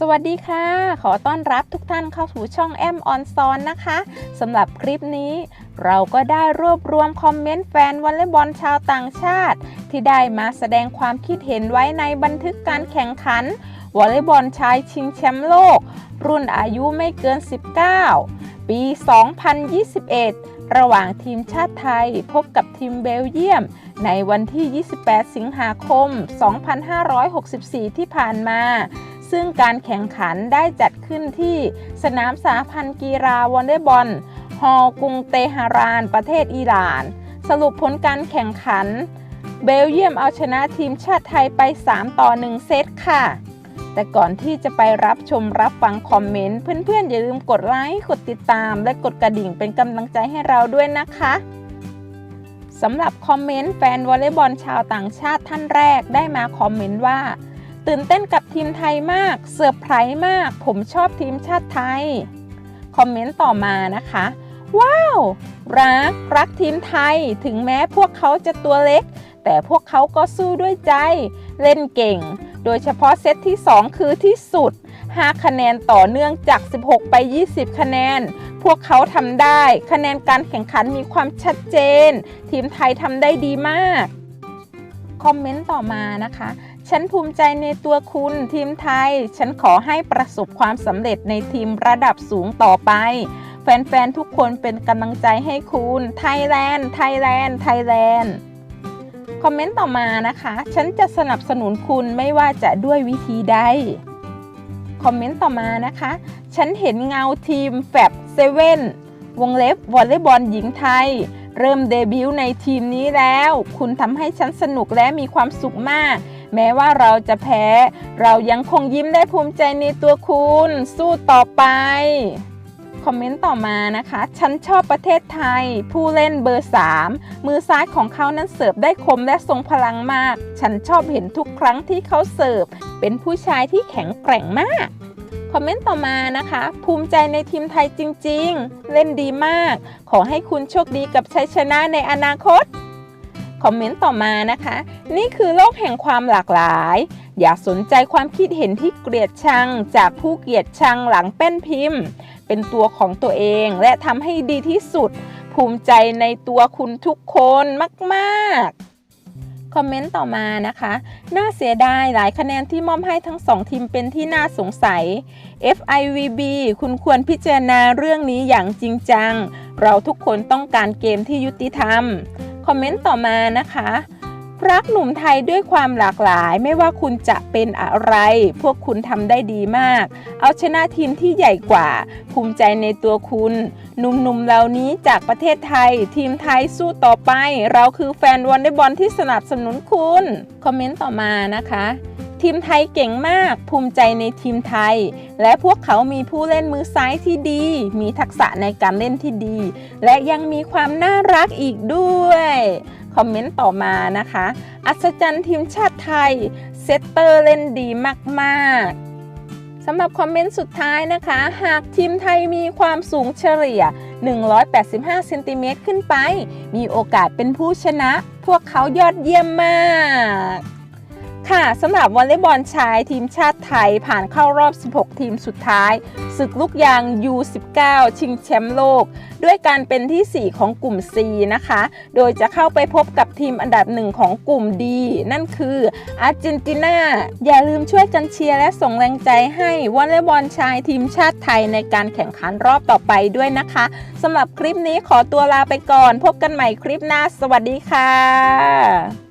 สวัสดีค่ะ ขอต้อนรับทุกท่านเข้าสู่ช่องแอมออนซอนนะคะสำหรับคลิปนี้ เราก็ได้รวบรวมคอมเมนต์แฟนวอลเลย์บอลชาวต่างชาติ ที่ได้มาแสดงความคิดเห็นไว้ในบันทึกการแข่งขันวอลเลย์บอลชายชิงแชมป์โลก รุ่นอายุไม่เกิน 19 ปี 2021 ระหว่างทีมชาติไทยพบกับทีมเบลเยียม ในวันที่ 28 สิงหาคม 2564 ที่ผ่านมา ซึ่งการแข่งขันได้จัดขึ้นที่สนามสาพันธ์กีฬาวอลเลย์บอลฮอลกรุงเตหะราน ประเทศอิหร่าน สรุปผลการแข่งขัน เบลเยียมเอาชนะทีมชาติไทยไป 3 ต่อ 1 เซตค่ะ แต่ก่อนที่จะไปรับชมรับฟังคอมเมนต์ เพื่อนๆ อย่าลืมกดไลค์ กดติดตาม และกดกระดิ่งเป็นกำลังใจให้เราด้วยนะคะสำหรับคอมเมนต์แฟนวอลเลย์บอลชาวต่างชาติท่านแรกได้มาคอมเมนต์ว่า ตื่นเต้นกับทีมไทยมาก เซอร์ไพรส์มาก ผมชอบทีมชาติไทย คอมเมนต์ต่อมานะคะ ว้าว รัก รักทีมไทย ถึงแม้พวกเขาจะตัวเล็ก แต่พวกเขาก็สู้ด้วยใจ เล่นเก่ง โดยเฉพาะเซตที่ 2 คือที่สุด 5 คะแนนต่อเนื่องจาก 16 ไป 20 คะแนน พวกเขาทำได้ คะแนนการแข่งขันมีความชัดเจน ทีมไทยทำได้ดีมาก คอมเมนต์ต่อมานะคะ ฉันภูมิใจในตัวคุณทีมไทย ฉันขอให้ประสบความสำเร็จในทีมระดับสูงต่อไป แฟนๆ ทุกคนเป็นกำลังใจให้คุณ ไทยแลนด์ ไทยแลนด์ ไทยแลนด์ คอมเมนต์ต่อมานะคะ ฉันจะสนับสนุนคุณไม่ว่าจะด้วยวิธีใด คอมเมนต์ต่อมานะคะ ฉันเห็นเงาทีมแฟบเซเว่นวงเล็บวอลเลย์บอลหญิงไทย เริ่มเดบิวต์ในทีมนี้แล้ว คุณทำให้ฉันสนุกและมีความสุขมากแม้ว่าเราจะแพ้ เรายังคงยิ้มได้ภูมิใจในตัวคุณ สู้ต่อไปคอมเมนต์ต่อมานะคะ ฉันชอบประเทศไทย ผู้เล่นเบอร์ 3 มือซ้ายของเขานั้นเสิร์ฟได้คมและทรงพลังมาก ฉันชอบเห็นทุกครั้งที่เขาเสิร์ฟ เป็นผู้ชายที่แข็งแกร่งมาก คอมเมนต์ต่อมานะคะ ภูมิใจในทีมไทยจริง ๆ เล่นดีมาก ขอให้คุณโชคดีกับชัยชนะในอนาคต คอมเมนต์ต่อมานะคะ นี่คือโลกแห่งความหลากหลาย อย่าสนใจความคิดเห็นที่เกลียดชัง จากผู้เกลียดชังหลังแป้นพิมพ์ เป็นตัวของตัวเองและทำให้ดีที่สุด ภูมิใจในตัวคุณทุกคนมากๆคอมเมนต์ต่อมานะคะ น่าเสียดายหลายคะแนนที่มอบให้ทั้งสองทีมเป็นที่น่าสงสัย FIVB คุณควรพิจารณาเรื่องนี้อย่างจริงจัง เราทุกคนต้องการเกมที่ยุติธรรม คอมเมนต์ต่อมานะคะ รักหนุ่มไทยด้วยความหลากหลายไม่ว่าคุณจะเป็นอะไร พวกคุณทำได้ดีมาก เอาชนะทีมที่ใหญ่กว่า ภูมิใจในตัวคุณ หนุ่มๆเหล่านี้จากประเทศไทย ทีมไทยสู้ต่อไป เราคือแฟนวอลเลย์บอลที่สนับสนุนคุณ คอมเมนต์ต่อมานะคะ ทีมไทยเก่งมาก ภูมิใจในทีมไทย และพวกเขามีผู้เล่นมือซ้ายที่ดี มีทักษะในการเล่นที่ดี และยังมีความน่ารักอีกด้วย คอมเมนต์ต่อมานะคะ อัศจรรย์ทีมชาติไทย เซตเตอร์เล่นดีมากๆสำหรับคอมเมนต์สุดท้ายนะคะ หากทีมไทยมีความสูงเฉลี่ย 185 เซนติเมตรขึ้นไป มีโอกาสเป็นผู้ชนะ พวกเขายอดเยี่ยมมาก ค่ะสำหรับวอลเลย์บอลชายทีมชาติไทยผ่านเข้ารอบ 16 ทีมสุดท้าย ศึกลูกยาง U19 ชิงแชมป์โลก ด้วยการเป็นที่ 4 ของกลุ่ม C นะคะ โดยจะเข้าไปพบกับทีมอันดับหนึ่งของกลุ่ม D นั่นคืออาร์เจนตินา อย่าลืมช่วยกันเชียร์และส่งแรงใจให้วอลเลย์บอลชายทีมชาติไทยในการแข่งขันรอบต่อไปด้วยนะคะสำหรับคลิปนี้ขอตัวลาไปก่อน พบกันใหม่คลิปหน้า สวัสดีค่ะ